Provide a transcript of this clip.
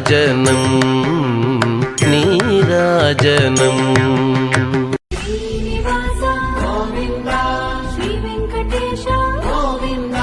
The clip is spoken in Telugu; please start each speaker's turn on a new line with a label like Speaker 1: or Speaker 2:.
Speaker 1: రాజనం నీ రాజనం. శ్రీ వెంకటేశ గోవింద